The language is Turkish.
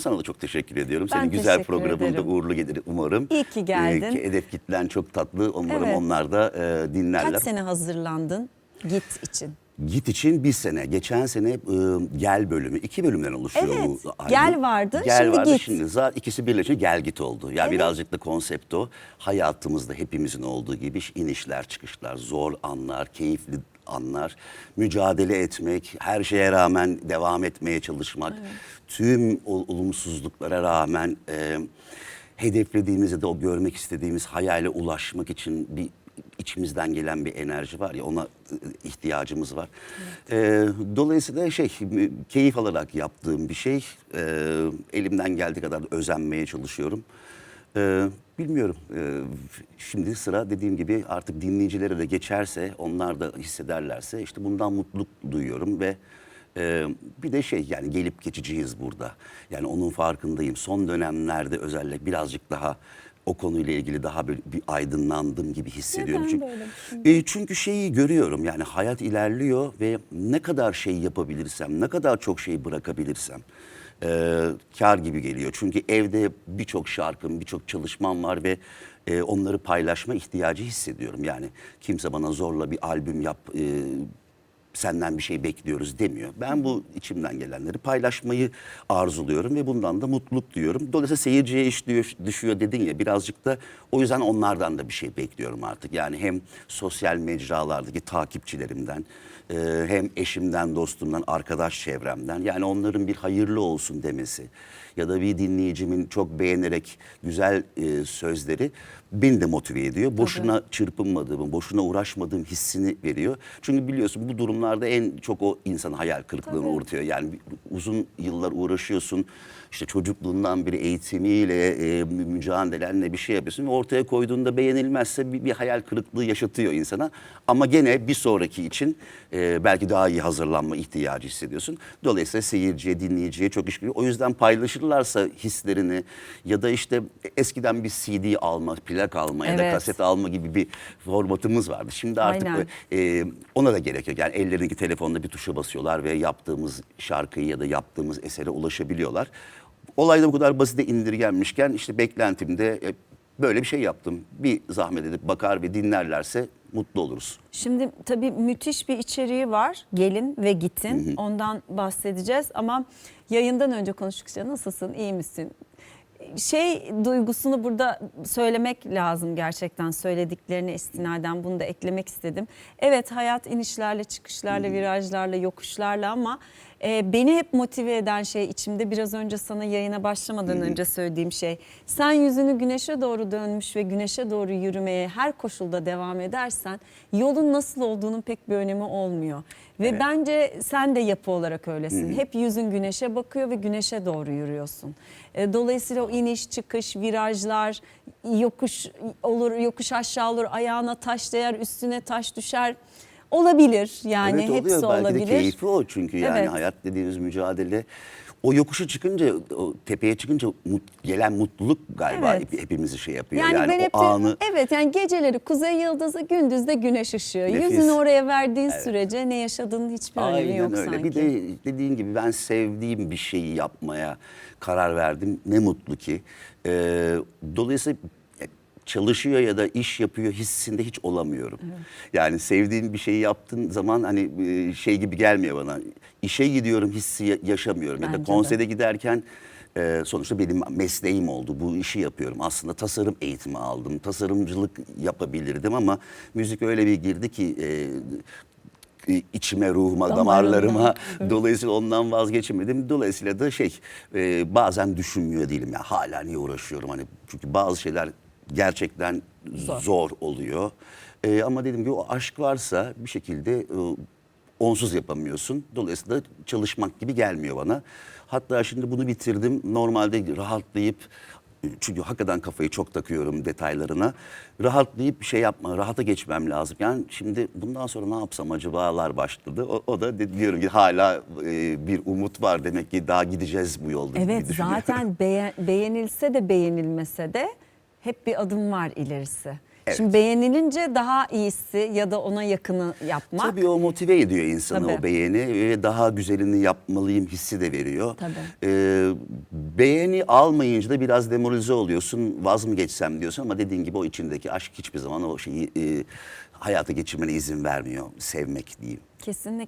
Sana da çok teşekkür ediyorum. Ben Senin güzel teşekkür programında ederim. uğurlu gelir umarım. İyi ki geldin. Ee, hedef kitlen çok tatlı. Umarım Evet. onlar da e, dinlerler. Kaç sene hazırlandın git için? Git için bir sene. Geçen sene e, Gel bölümü. iki bölümden oluşuyor Evet, bu albüm. Gel vardı, şimdi vardı. Git. Şimdi zaten ikisi birleşince Gel Git oldu. Ya birazcık da konsept o. Hayatımızda hepimizin olduğu gibi inişler çıkışlar, zor anlar, keyifli anlar, mücadele etmek, her şeye rağmen devam etmeye çalışmak, tüm ol- olumsuzluklara rağmen e, hedeflediğimiz ya da o görmek istediğimiz hayale ulaşmak için bir içimizden gelen bir enerji var ya ona e, ihtiyacımız var. E, dolayısıyla şey keyif alarak yaptığım bir şey. E, elimden geldiği kadar da özenmeye çalışıyorum. E, bilmiyorum. E, şimdi sıra dediğim gibi artık dinleyicilere de geçerse, onlar da hissederlerse işte bundan mutluluk duyuyorum ve ee, bir de şey yani gelip geçiciyiz burada. Yani onun farkındayım. Son dönemlerde özellikle birazcık daha o konuyla ilgili daha böyle bir aydınlandım gibi hissediyorum. Neden çünkü, böyle E, çünkü şeyi görüyorum yani hayat ilerliyor ve ne kadar şey yapabilirsem, ne kadar çok şey bırakabilirsem e, kar gibi geliyor. Çünkü evde birçok şarkım, birçok çalışmam var ve e, onları paylaşma ihtiyacı hissediyorum. Yani kimse bana zorla bir albüm yap, e, senden bir şey bekliyoruz demiyor. Ben bu içimden gelenleri paylaşmayı arzuluyorum ve bundan da mutluluk duyuyorum. Dolayısıyla seyirciye iş düşüyor dedin ya birazcık da o yüzden onlardan da bir şey bekliyorum artık. Yani hem sosyal mecralardaki takipçilerimden e, hem eşimden, dostumdan, arkadaş çevremden yani onların bir hayırlı olsun demesi ya da bir dinleyicimin çok beğenerek güzel e, sözleri beni de motive ediyor. Boşuna çırpınmadığımı, boşuna uğraşmadığım hissini veriyor. Çünkü biliyorsun bu durumlarda en çok o insan hayal kırıklığına uğratıyor. Yani uzun yıllar uğraşıyorsun. İşte çocukluğundan beri eğitimiyle, e, mü- mücadelenle bir şey yapıyorsun. Ve ortaya koyduğunda beğenilmezse bir, bir hayal kırıklığı yaşatıyor insana. Ama gene bir sonraki için e, belki daha iyi hazırlanma ihtiyacı hissediyorsun. Dolayısıyla seyirciye, dinleyiciye çok iş. O yüzden paylaşırlarsa hislerini ya da işte eskiden bir CD alma, plak alma ya da Evet. kaset alma gibi bir formatımız vardı. Şimdi artık e, ona da gerek yok. Yani ellerindeki telefonda bir tuşa basıyorlar ve yaptığımız şarkıyı ya da yaptığımız esere ulaşabiliyorlar. Olay da bu kadar basite indirgenmişken işte beklentimde e, böyle bir şey yaptım. Bir zahmet edip bakar ve dinlerlerse mutlu oluruz. Şimdi tabii müthiş bir içeriği var. Gelin ve gitin. Ondan bahsedeceğiz ama yayından önce konuştukça nasılsın, iyi misin? Şey duygusunu burada söylemek lazım gerçekten söylediklerine istinaden bunu da eklemek istedim. Evet hayat inişlerle, çıkışlarla, virajlarla, yokuşlarla ama e, beni hep motive eden şey içimde biraz önce sana yayına başlamadan önce söylediğim şey. Sen yüzünü güneşe doğru dönmüş ve güneşe doğru yürümeye her koşulda devam edersen yolun nasıl olduğunun pek bir önemi olmuyor. Ve Evet. bence sen de yapı olarak öylesin. Hep yüzün güneşe bakıyor ve güneşe doğru yürüyorsun. E, Dolayısıyla o iniş, çıkış, virajlar, yokuş olur, yokuş aşağı olur, ayağına taş değer, üstüne taş düşer. Olabilir yani evet hepsi oluyor. Belki olabilir. de keyfi o çünkü yani Evet. hayat dediğimiz mücadele. O yokuşu çıkınca, o tepeye çıkınca mut- gelen mutluluk galiba Evet. hep- hepimizi şey yapıyor. Yani, Yani, ben hep o anı evet yani geceleri kuzey yıldızı gündüzde güneş ışığı. Nefis. Yüzünü oraya verdiğin sürece ne yaşadığının hiçbir önemi yok öyle. sanki. Bir de dediğin gibi ben sevdiğim bir şeyi yapmaya karar verdim. Ne mutlu ki. Ee, dolayısıyla çalışıyor ya da iş yapıyor hissinde hiç olamıyorum. Yani sevdiğim bir şeyi yaptığın zaman hani e, şey gibi gelmiyor bana. İşe gidiyorum hissi ya- yaşamıyorum. ya Bence da de. konsere giderken e, sonuçta benim mesleğim oldu. Bu işi yapıyorum. Aslında tasarım eğitimi aldım. Tasarımcılık yapabilirdim ama müzik öyle bir girdi ki e, içime, ruhuma, damarlarıma. Dolayısıyla ondan vazgeçemedim. Dolayısıyla da şey e, bazen düşünmüyor değilim ya hala niye uğraşıyorum hani çünkü bazı şeyler gerçekten Zor. zor, oluyor. E, ama dedim ki o aşk varsa bir şekilde e, onsuz yapamıyorsun. Dolayısıyla çalışmak gibi gelmiyor bana. Hatta şimdi bunu bitirdim. Normalde rahatlayıp çünkü hakikaten kafayı çok takıyorum detaylarına. Rahatlayıp bir şey yapma, rahata geçmem lazım. Yani şimdi bundan sonra ne yapsam acıbalar başladı. O, o da diyorum ki hala e, bir umut var demek ki daha gideceğiz bu yolda. Evet zaten beğen- beğenilse de beğenilmese de hep bir adım var ilerisi. Evet. Şimdi beğenilince daha iyisi ya da ona yakını yapmak. Tabii o motive ediyor insanı Tabii. o beğeni ve daha güzelini yapmalıyım hissi de veriyor. Tabii. Ee, beğeni almayınca da biraz demoralize oluyorsun. Vaz mı geçsem diyorsun ama dediğin gibi o içindeki aşk hiçbir zaman o şeyi e, hayata geçirmene izin vermiyor. Sevmek diyeyim. Kesinlikle.